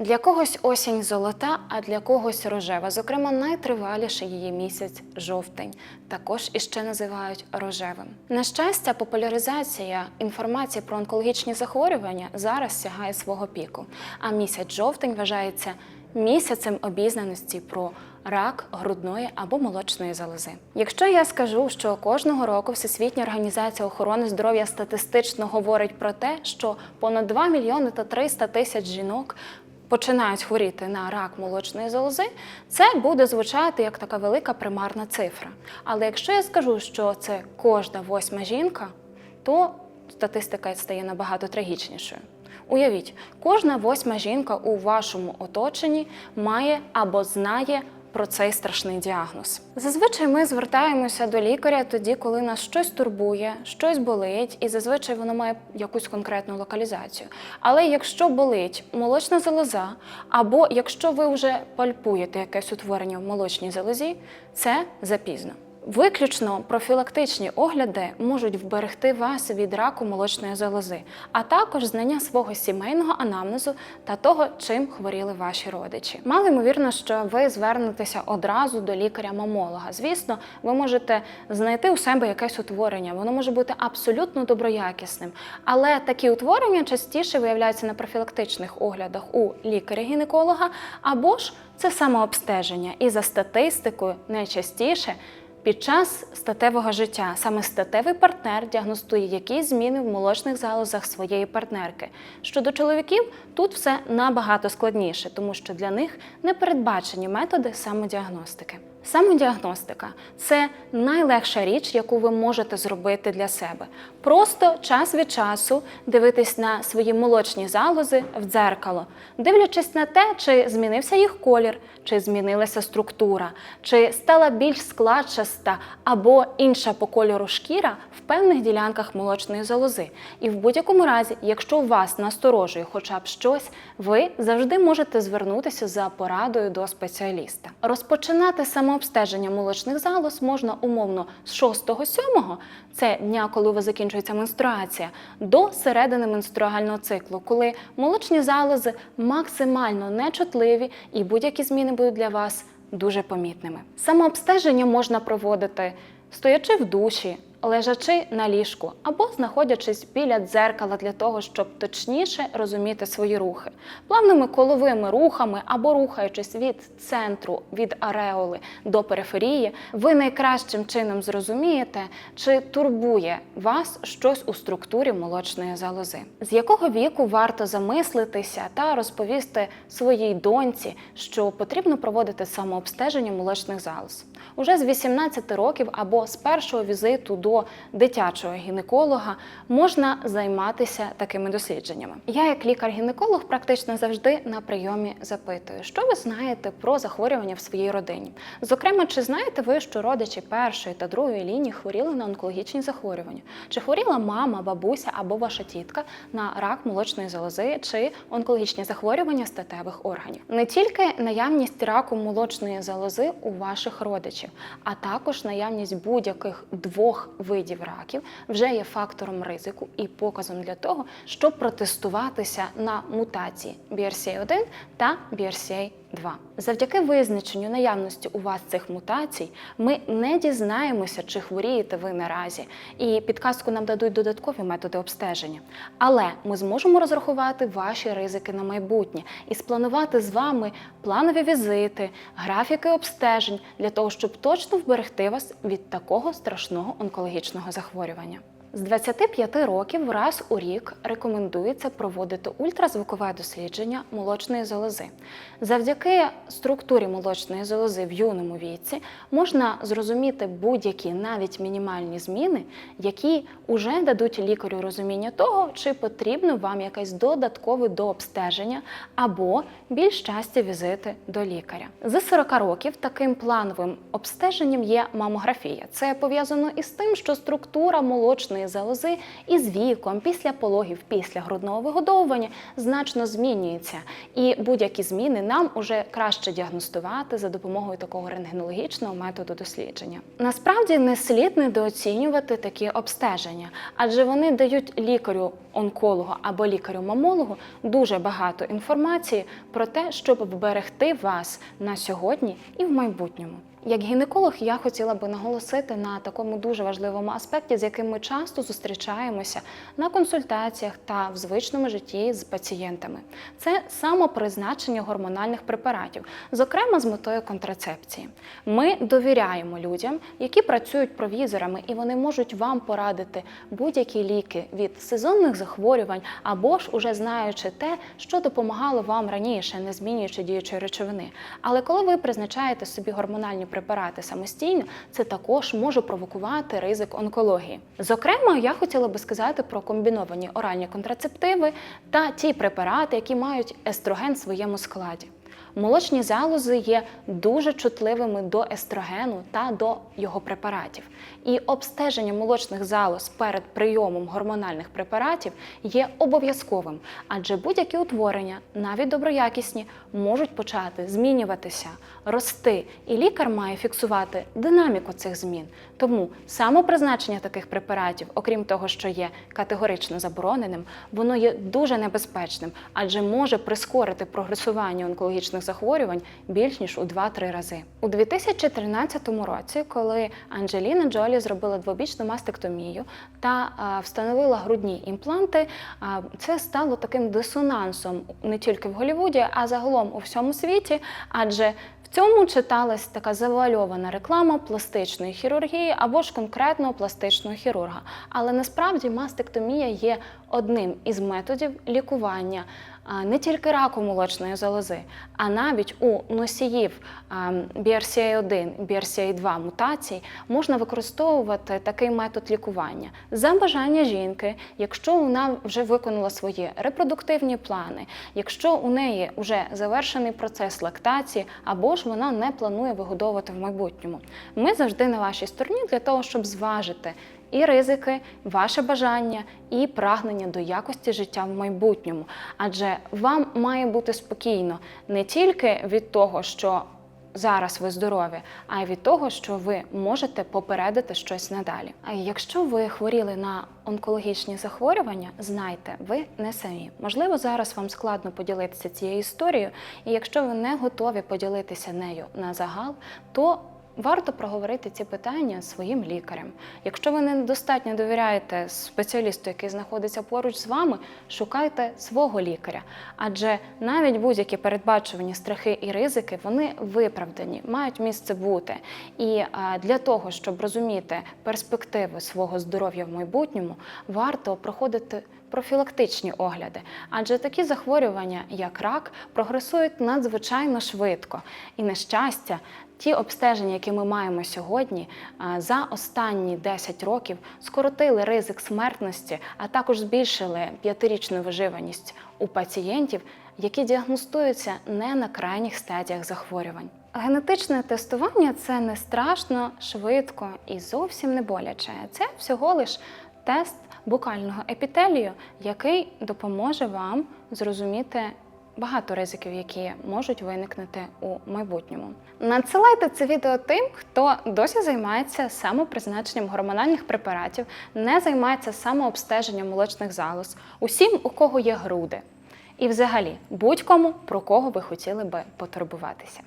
Для когось осінь золота, а для когось рожева. Зокрема, найтриваліший її місяць жовтень. Також іще називають рожевим. На щастя, популяризація інформації про онкологічні захворювання зараз сягає свого піку. А місяць жовтень вважається місяцем обізнаності про рак грудної або молочної залози. Якщо я скажу, що кожного року Всесвітня організація охорони здоров'я статистично говорить про те, що понад 2 мільйони та 300 тисяч жінок починають хворіти на рак молочної залози, це буде звучати як така велика примарна цифра. Але якщо я скажу, що це кожна восьма жінка, то статистика стає набагато трагічнішою. Уявіть, кожна восьма жінка у вашому оточенні має або знає про цей страшний діагноз. Зазвичай ми звертаємося до лікаря тоді, коли нас щось турбує, щось болить, і зазвичай воно має якусь конкретну локалізацію. Але якщо болить молочна залоза, або якщо ви вже пальпуєте якесь утворення в молочній залозі, це запізно. Виключно профілактичні огляди можуть вберегти вас від раку молочної залози, а також знання свого сімейного анамнезу та того, чим хворіли ваші родичі. Мало ймовірно, що ви звернетеся одразу до лікаря-мамолога. Звісно, ви можете знайти у себе якесь утворення, воно може бути абсолютно доброякісним, але такі утворення частіше виявляються на профілактичних оглядах у лікаря-гінеколога або ж це самообстеження. І за статистикою найчастіше. Під час статевого життя саме статевий партнер діагностує якісь зміни в молочних залозах своєї партнерки. Щодо чоловіків, тут все набагато складніше, тому що для них не передбачені методи самодіагностики. Самодіагностика це найлегша річ, яку ви можете зробити для себе. Просто час від часу дивитись на свої молочні залози в дзеркало, дивлячись на те, чи змінився їх колір, чи змінилася структура, чи стала більш складчаста або інша по кольору шкіра в певних ділянках молочної залози. І в будь-якому разі, якщо вас насторожує хоча б щось, ви завжди можете звернутися за порадою до спеціаліста. Розпочинати самообстеження молочних залоз можна умовно з 6-7, це дня, коли у вас закінчується менструація, до середини менструального циклу, коли молочні залози максимально нечутливі і будь-які зміни будуть для вас дуже помітними. Самообстеження можна проводити стоячи в душі, лежачи на ліжку або знаходячись біля дзеркала для того, щоб точніше розуміти свої рухи, плавними коловими рухами або рухаючись від центру, від ареоли до периферії, ви найкращим чином зрозумієте, чи турбує вас щось у структурі молочної залози, з якого віку варто замислитися та розповісти своїй доньці, що потрібно проводити самообстеження молочних залоз. Уже з 18 років або з першого візиту до дитячого гінеколога можна займатися такими дослідженнями. Я, як лікар-гінеколог, практично завжди на прийомі запитую, що ви знаєте про захворювання в своїй родині. Зокрема, чи знаєте ви, що родичі першої та другої лінії хворіли на онкологічні захворювання? Чи хворіла мама, бабуся або ваша тітка на рак молочної залози чи онкологічні захворювання статевих органів? Не тільки наявність раку молочної залози у ваших родичів, а також наявність будь-яких двох видів раків вже є фактором ризику і показом для того, щоб протестуватися на мутації BRCA1 та BRCA2. Завдяки визначенню наявності у вас цих мутацій, ми не дізнаємося, чи хворієте ви наразі, і підказку нам дадуть додаткові методи обстеження. Але ми зможемо розрахувати ваші ризики на майбутнє і спланувати з вами планові візити, графіки обстежень для того, щоб точно вберегти вас від такого страшного онкологічного захворювання. З 25 років раз у рік рекомендується проводити ультразвукове дослідження молочної залози. Завдяки структурі молочної залози в юному віці можна зрозуміти будь-які навіть мінімальні зміни, які вже дадуть лікарю розуміння того, чи потрібно вам якесь додаткове дообстеження або більш часті візити до лікаря. З 40 років таким плановим обстеженням є мамографія. Це пов'язано із тим, що структура молочної молочної залози із віком, після пологів, після грудного вигодовування значно змінюється. І будь-які зміни нам уже краще діагностувати за допомогою такого рентгенологічного методу дослідження. Насправді не слід недооцінювати такі обстеження, адже вони дають лікарю онкологу або лікарю-мамологу дуже багато інформації про те, щоб вберегти вас на сьогодні і в майбутньому. Як гінеколог, я хотіла би наголосити на такому дуже важливому аспекті, з яким ми часто зустрічаємося на консультаціях та в звичному житті з пацієнтами. Це самопризначення гормональних препаратів, зокрема з метою контрацепції. Ми довіряємо людям, які працюють провізорами, і вони можуть вам порадити будь-які ліки від сезонних захворювань або ж уже знаючи те, що допомагало вам раніше, не змінюючи діючої речовини. Але коли ви призначаєте собі гормональні препарати самостійно, це також може провокувати ризик онкології. Зокрема, я хотіла би сказати про комбіновані оральні контрацептиви та ті препарати, які мають естроген в своєму складі. Молочні залози є дуже чутливими до естрогену та до його препаратів. І обстеження молочних залоз перед прийомом гормональних препаратів є обов'язковим, адже будь-які утворення, навіть доброякісні, можуть почати змінюватися, рости, і лікар має фіксувати динаміку цих змін. Тому самопризначення таких препаратів, окрім того, що є категорично забороненим, воно є дуже небезпечним, адже може прискорити прогресування онкологічних захворювань більш ніж у 2-3 рази. У 2013 році, коли Анджеліна Джолі зробила двобічну мастектомію та встановила грудні імпланти, це стало таким дисонансом не тільки в Голлівуді, а загалом у всьому світі, адже в цьому читалась така завуальована реклама пластичної хірургії або ж конкретного пластичного хірурга. Але насправді мастектомія є одним із методів лікування не тільки раку молочної залози, а навіть у носіїв а, BRCA1, BRCA2 мутацій можна використовувати такий метод лікування за бажання жінки, якщо вона вже виконала свої репродуктивні плани, якщо у неї вже завершений процес лактації, або ж вона не планує вигодовувати в майбутньому. Ми завжди на вашій стороні для того, щоб зважити і ризики, ваше бажання і прагнення до якості життя в майбутньому. Адже вам має бути спокійно не тільки від того, що зараз ви здорові, а й від того, що ви можете попередити щось надалі. А якщо ви хворіли на онкологічні захворювання, знайте, ви не самі. Можливо, зараз вам складно поділитися цією історією, і якщо ви не готові поділитися нею на загал, то Варто проговорити ці питання своїм лікарем. Якщо ви недостатньо довіряєте спеціалісту, який знаходиться поруч з вами, шукайте свого лікаря. Адже навіть будь-які передбачувані страхи і ризики вони виправдані, мають місце бути. І для того, щоб розуміти перспективи свого здоров'я в майбутньому, варто проходити профілактичні огляди, адже такі захворювання, як рак, прогресують надзвичайно швидко. І на щастя, ті обстеження, які ми маємо сьогодні, за останні 10 років скоротили ризик смертності, а також збільшили п'ятирічну виживаність у пацієнтів, які діагностуються не на крайніх стадіях захворювань. Генетичне тестування це не страшно, швидко і зовсім не боляче. Це всього лиш тест букального епітелію, який допоможе вам зрозуміти багато ризиків, які можуть виникнути у майбутньому. Надсилайте це відео тим, хто досі займається самопризначенням гормональних препаратів, не займається самообстеженням молочних залоз, усім, у кого є груди. І взагалі будь-кому, про кого ви хотіли би потурбуватися.